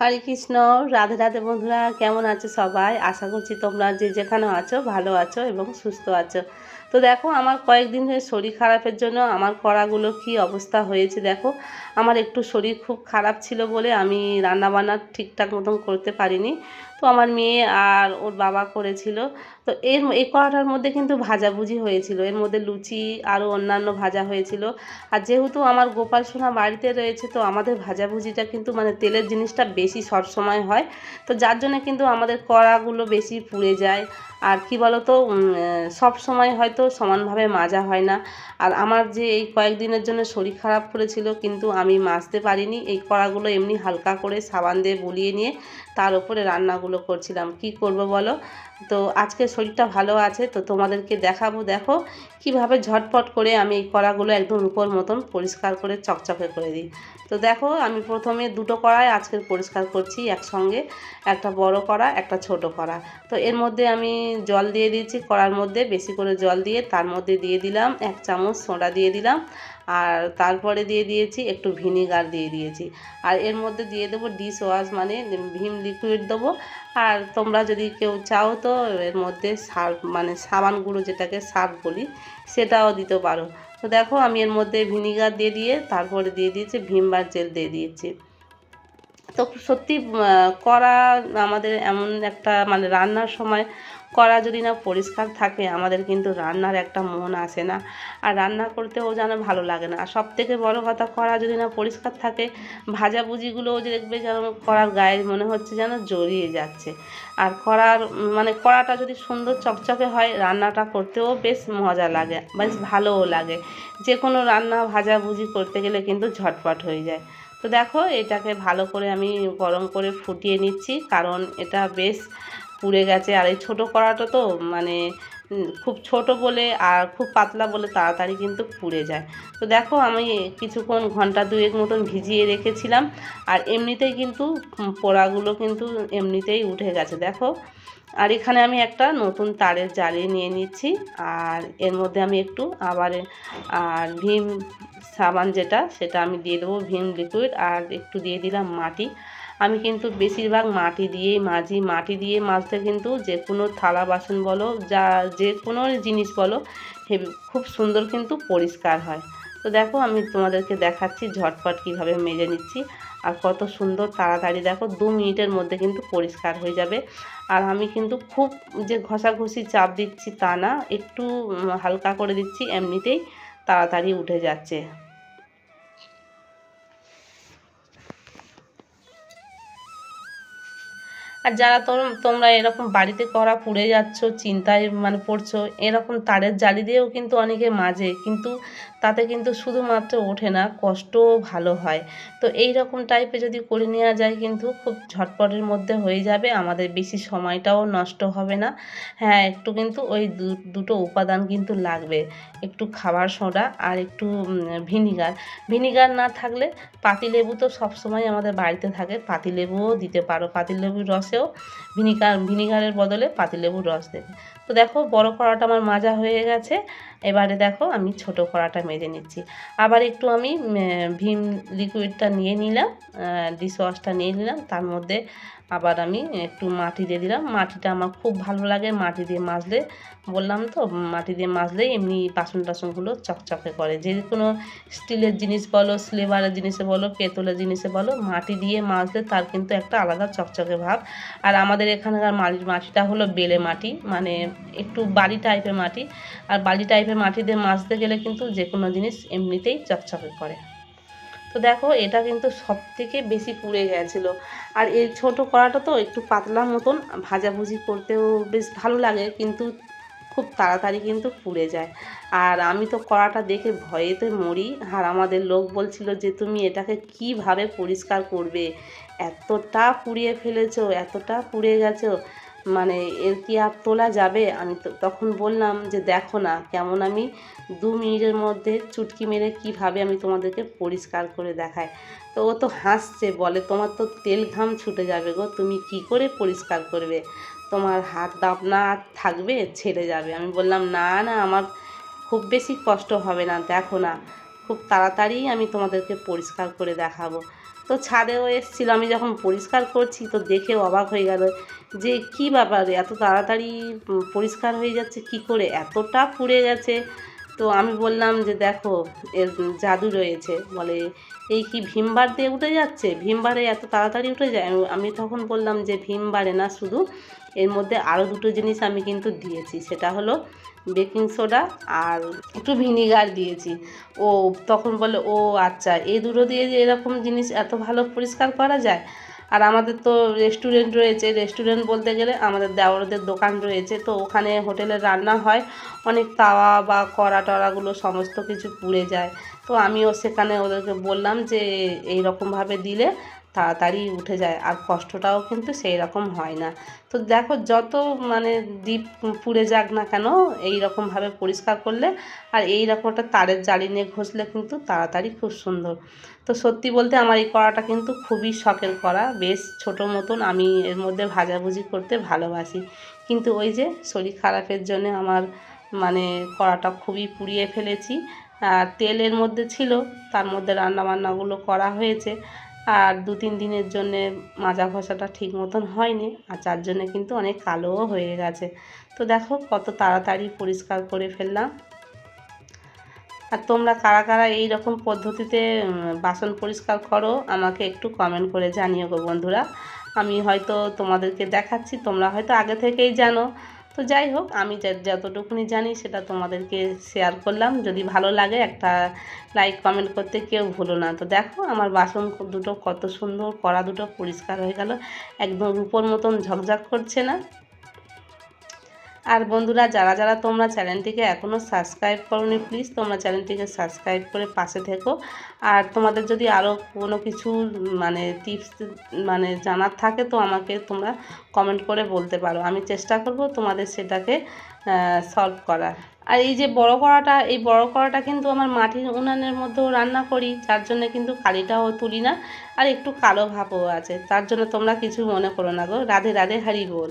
হরে কৃষ্ণ, রাধে রাধে বন্ধুরা, কেমন আছো সবাই? আশা করছি তোমরা যে যেখানে আছো, ভালো আছো এবং সুস্থ আছো। তো দেখো, আমার কয়েকদিন ধরে শরীর খারাপের জন্য আমার কড়াগুলো কি অবস্থা হয়েছে দেখো। আমার একটু শরীর খুব খারাপ ছিল বলে আমি রান্নাবান্না ঠিকঠাক মতন করতে পারিনি। তো আমার মেয়ে আর ওর বাবা করেছিল। তো এর এই কড়াটার মধ্যে কিন্তু ভাজাভুজি হয়েছিল। এর মধ্যে লুচি আরও অন্যান্য ভাজা হয়েছিল। আর যেহেতু আমার গোপাল সোনা বাড়িতে রয়েছে, তো আমাদের ভাজাভুজিটা কিন্তু মানে তেলের জিনিসটা বেশি সব সময় হয়। তো যার জন্য কিন্তু আমাদের কড়াগুলো বেশি পুড়ে যায়। আর কি বলতো সব সময় হয়তো সমানভাবে মাজা হয় না। আর আমার যে এই কয়েকদিনের জন্য শরীর খারাপ করেছিল, কিন্তু আমি মাজতে পারিনি। এই কড়াগুলো এমনি হালকা করে সাবান দিয়ে বুলিয়ে নিয়ে তার উপরে রান্নাগুলো করছিলাম। কি করব বলো? তো আজকে শরীরটা ভালো আছে, তো তোমাদেরকে দেখাবো। দেখো কীভাবে ঝটপট করে আমি এই কড়াগুলো একদম রূপোর মতন পরিষ্কার করে চকচকে করে দিই। তো দেখো আমি প্রথমে দুটো কড়াই আজকের পরিষ্কার করছি একসঙ্গে। একটা বড় কড়া, একটা ছোট কড়া। তো এর মধ্যে আমি জল দিয়ে দিয়েছি। কড়ার মধ্যে বেশি করে জল দিয়ে তার মধ্যে দিয়ে দিলাম, এক চামচ সোডা দিয়ে দিলাম আর তারপরে দিয়ে দিয়েছি একটু ভিনিগার দিয়ে দিয়েছি। আর এর মধ্যে দিয়ে দেবো ডিশ ওয়াশ মানে ভিম লিকুইড দেবো। আর তোমরা যদি কেউ চাও তো এর মধ্যে সার্ফ মানে সাবান গুঁড়ো যেটাকে সার্ফ বলি সেটাও দিতে পারো। তো দেখো আমি এর মধ্যে ভিনিগার দিয়ে দিয়ে তারপরে দিয়ে দিয়েছি ভিমবার জেল দিয়ে দিয়েছি। তো সত্যি করা আমাদের এমন একটা মানে রান্নার সময় করা যদি না পরিষ্কার থাকে, আমাদের কিন্তু রান্নার একটা মন আসে না। আর রান্না করতেও যেন ভালো লাগে না। আর সব থেকে বড়ো কথা করা যদি না পরিষ্কার থাকে ভাজাভুজিগুলোও যে দেখবে যেন করার গায়ে মনে হচ্ছে যেন জড়িয়ে যাচ্ছে। আর করার মানে কড়াটা যদি সুন্দর চকচকে হয়, রান্নাটা করতেও বেশ মজা লাগে, বেশ ভালোও লাগে। যে কোনো রান্না ভাজাভুজি করতে গেলে কিন্তু ঝটপট হয়ে যায়। তো দেখো, এটাকে ভালো করে আমি গরম করে ফুটিয়ে নিচ্ছি, কারণ এটা বেশ পুড়ে গেছে। আর এই ছোটো কড়াটা তো মানে খুব ছোট বলে আর খুব পাতলা বলে তাড়াতাড়ি কিন্তু পুড়ে যায়। তো দেখো আমি কিছুক্ষণ ঘণ্টা দুয়েক মতন ভিজিয়ে রেখেছিলাম আর এমনিতেই কিন্তু পোড়াগুলো কিন্তু এমনিতেই উঠে গেছে। দেখো, আর এখানে আমি একটা নতুন তারের জালি নিয়ে নিচ্ছি আর এর মধ্যে আমি একটু আবার, আর ভীম সাবান যেটা, সেটা আমি দিয়ে দেবো, ভীম লিকুইড আর একটু দিয়ে দিলাম মাটি। আমি কিন্তু বেশিরভাগ মাটি দিয়েই মাজি মাটি দিয়ে মাজতে কিন্তু যে কোনো থালা বাসন বলো, যা, যে কোনো জিনিস বলো খুব সুন্দর কিন্তু পরিষ্কার হয়। তো দেখো আমি তোমাদেরকে দেখাচ্ছি ঝটপট কীভাবে মেজে নিচ্ছি। আর কত সুন্দর তাড়াতাড়ি দেখো দু মিনিটের মধ্যে কিন্তু পরিষ্কার হয়ে যাবে। আর আমি কিন্তু খুব যে ঘষাঘষি চাপ দিচ্ছি তা না, একটু হালকা করে দিচ্ছি, এমনিতেই তাড়াতাড়ি উঠে যাচ্ছে। আর যারা তোমরা এরকম বাড়িতে করা পুড়ে যাচ্ছ, চিন্তায় মানে পড়ছো, এরকম তারের জালি দিয়েও কিন্তু অনেকে মাজে কিন্তু তাতে কিন্তু শুধুমাত্র ওঠে না, কষ্টও ভালো হয়। তো এই রকম টাইপে যদি করে নেওয়া যায় কিন্তু খুব ঝটপটের মধ্যে হয়ে যাবে, আমাদের বেশি সময়টাও নষ্ট হবে না। হ্যাঁ একটু কিন্তু ওই দুটো উপাদান কিন্তু লাগবে। একটু খাবার সোডা আর একটু ভিনিগার। ভিনিগার না থাকলে পাতিলেবু তো সবসময় আমাদের বাড়িতে থাকে পাতিলেবুও দিতে পারো। পাতিলেবুর রসেও ভিনিগার, ভিনিগারের বদলে পাতিলেবুর রস দেবে। তো দেখো বড় কড়াটা আমার মাজা হয়ে গেছে। এবারে দেখো আমি ছোট কড়াটা মেজে নিচ্ছি। আবার একটু আমি ভিম লিকুইডটা নিয়ে নিলাম ডিশওয়াশটা নিয়ে নিলাম। তার মধ্যে আবার আমি একটু মাটি দিয়ে দিলাম। মাটিটা আমার খুব ভালো লাগে মাটি দিয়ে মাজলে। বললাম তো, মাটি দিয়ে মাজলে এমনি বাসন টাসনগুলো চকচকে করে। যে কোনো স্টিলের জিনিস বলো, স্লেভারের জিনিসে বলো, পেতলের জিনিসে বলো, মাটি দিয়ে মাজলে তার কিন্তু একটা আলাদা চকচকে ভাব। আর আমাদের এখানকার মাটির মাটিটা হলো বেলে মাটি মানে একটু বালি টাইপের মাটি। আর বালি টাইপের মাটি দিয়ে মাজতে গেলে কিন্তু যে কোনো জিনিস এমনিতেই চকচকে করে। তো দেখো, এটা কিন্তু সব থেকে বেশি পুড়ে গেছিল। আর এই ছোট কড়াটা তো একটু পাতলা মতন, ভাজাভুজি করতেও বেশ ভালো লাগে, কিন্তু খুব তাড়াতাড়ি কিন্তু পুড়ে যায়। আর আমি তো কড়াটা দেখে ভয়েতে মরি, আর আমাদের লোক বলছিল যে, তুমি এটাকে কীভাবে পরিষ্কার করবে? এতটা পুড়িয়ে ফেলেছো, এতটা পুড়ে গেছো। মানে এর কি আর তোলা যাবে? আমি তখন বললাম যে, দেখো না, কেমন আমি দু মিনিটের মধ্যে চুটকি মেরে কীভাবে আমি তোমাদেরকে পরিষ্কার করে দেখাই? তো ও তো হাসছে, বলে, তোমার তো তেল ঘাম ছুটে যাবে গো, তুমি কি করে পরিষ্কার করবে? তোমার হাত দাপনা থাকবে, ছেড়ে যাবে। আমি বললাম, না না, আমার খুব বেশি কষ্ট হবে না, দেখো না, খুব তাড়াতাড়ি আমি তোমাদেরকে পরিষ্কার করে দেখাবো। তো ছাদেও এসেছিল, আমি যখন পরিষ্কার করছি তো দেখে অবাক হয়ে গেল যে কি ব্যাপার, এত তাড়াতাড়ি পরিষ্কার হয়ে যাচ্ছে, কি করে? এতটা পুড়ে গেছে। তো আমি বললাম যে দেখো, এর জাদু রয়েছে। বলে, এই কি ভীমবার দিয়ে উঠে যাচ্ছে? ভীমবারে এত তাড়াতাড়ি উঠে যায়? আমি- তখন বললাম যে ভীমবারে না শুধু, এর মধ্যে আরও দুটো জিনিস আমি কিন্তু দিয়েছি। সেটা হলো বেকিং সোডা আর একটু ভিনিগার দিয়েছি। ও তখন বলে, ও আচ্ছা এই দুটো দিয়ে যে এরকম জিনিস এত ভালো পরিষ্কার করা যায়? আর আমাদের তো রেস্টুরেন্ট রয়েছে। রেস্টুরেন্ট বলতে গেলে আমাদের দেওয়ারদের দোকান রয়েছে। তো ওখানে হোটেলে রান্না হয়। অনেক তাওয়া বা কড়া টড়াগুলো সমস্ত কিছু পুড়ে যায়। তো আমিও সেখানে ওদেরকে বললাম যে এই রকমভাবে দিলে তাড়াতাড়ি উঠে যায়, আর কষ্টটাও কিন্তু সেই রকম হয় না। তো দেখো, যত মানে ডিপ পুড়ে যাক না কেন এই রকমভাবে পরিষ্কার করলে, আর এই রকম একটা তারের জালি নিয়ে ঘষলে কিন্তু তাড়াতাড়ি খুব সুন্দর। তো সত্যি বলতে আমার এই কড়াটা কিন্তু খুবই শখের কড়া, বেশ ছোটো মতন, আমি এর মধ্যে ভাজাভুজি করতে ভালোবাসি। কিন্তু ওই যে শরীর খারাপের জন্য আমার মানে কড়াটা খুবই পুড়িয়ে ফেলেছি, আর তেলের মধ্যে ছিল, তার মধ্যে রান্না বান্নাগুলো করা হয়েছে। আর দু তিন দিনের জন্যে মাজা ঘষাটা ঠিক মতন হয়নি, আর যার জন্যে কিন্তু অনেক কালোও হয়ে গেছে। তো দেখো কত তাড়াতাড়ি পরিষ্কার করে ফেললাম। আর তোমরা কারা কারা এই রকম পদ্ধতিতে বাসন পরিষ্কার করো, আমাকে একটু কমেন্ট করে জানিও গো বন্ধুরা। আমি হয়তো তোমাদেরকে দেখাচ্ছি, তোমরা হয়তো আগে থেকেই জানো। তো যাই হোক, আমি যতটুকুনি জানি সেটা তোমাদেরকে শেয়ার করলাম। যদি ভালো লাগে একটা লাইক কমেন্ট করতে কেউ ভুলো না। তো দেখো, আমার বাসন দুটো কত সুন্দর, কড়া দুটো পরিষ্কার হয়ে গেল। একদম রূপোর মতন ঝকঝক করছে না। আর বন্ধুরা, যারা যারা তোমরা চ্যানেলটিকে এখনও সাবস্ক্রাইব করোনি প্লিজ তোমরা চ্যানেলটিকে সাবস্ক্রাইব করে পাশে থেকো। আর তোমাদের যদি আরও কোনো কিছু মানে টিপস মানে জানার থাকে, তো আমাকে তোমরা কমেন্ট করে বলতে পারো। আমি চেষ্টা করব তোমাদের সেটাকে সলভ করার। আর এই যে বড় কড়াটা, এই বড় কড়াটা কিন্তু আমার মাটির উনানের মধ্যেও রান্না করি, যার জন্য কিন্তু কালিটাও তুলি না, আর একটু কালো ভাবও আছে। তার জন্য তোমরা কিছু মনে করো না গো। রাধে রাধে, হারি বল।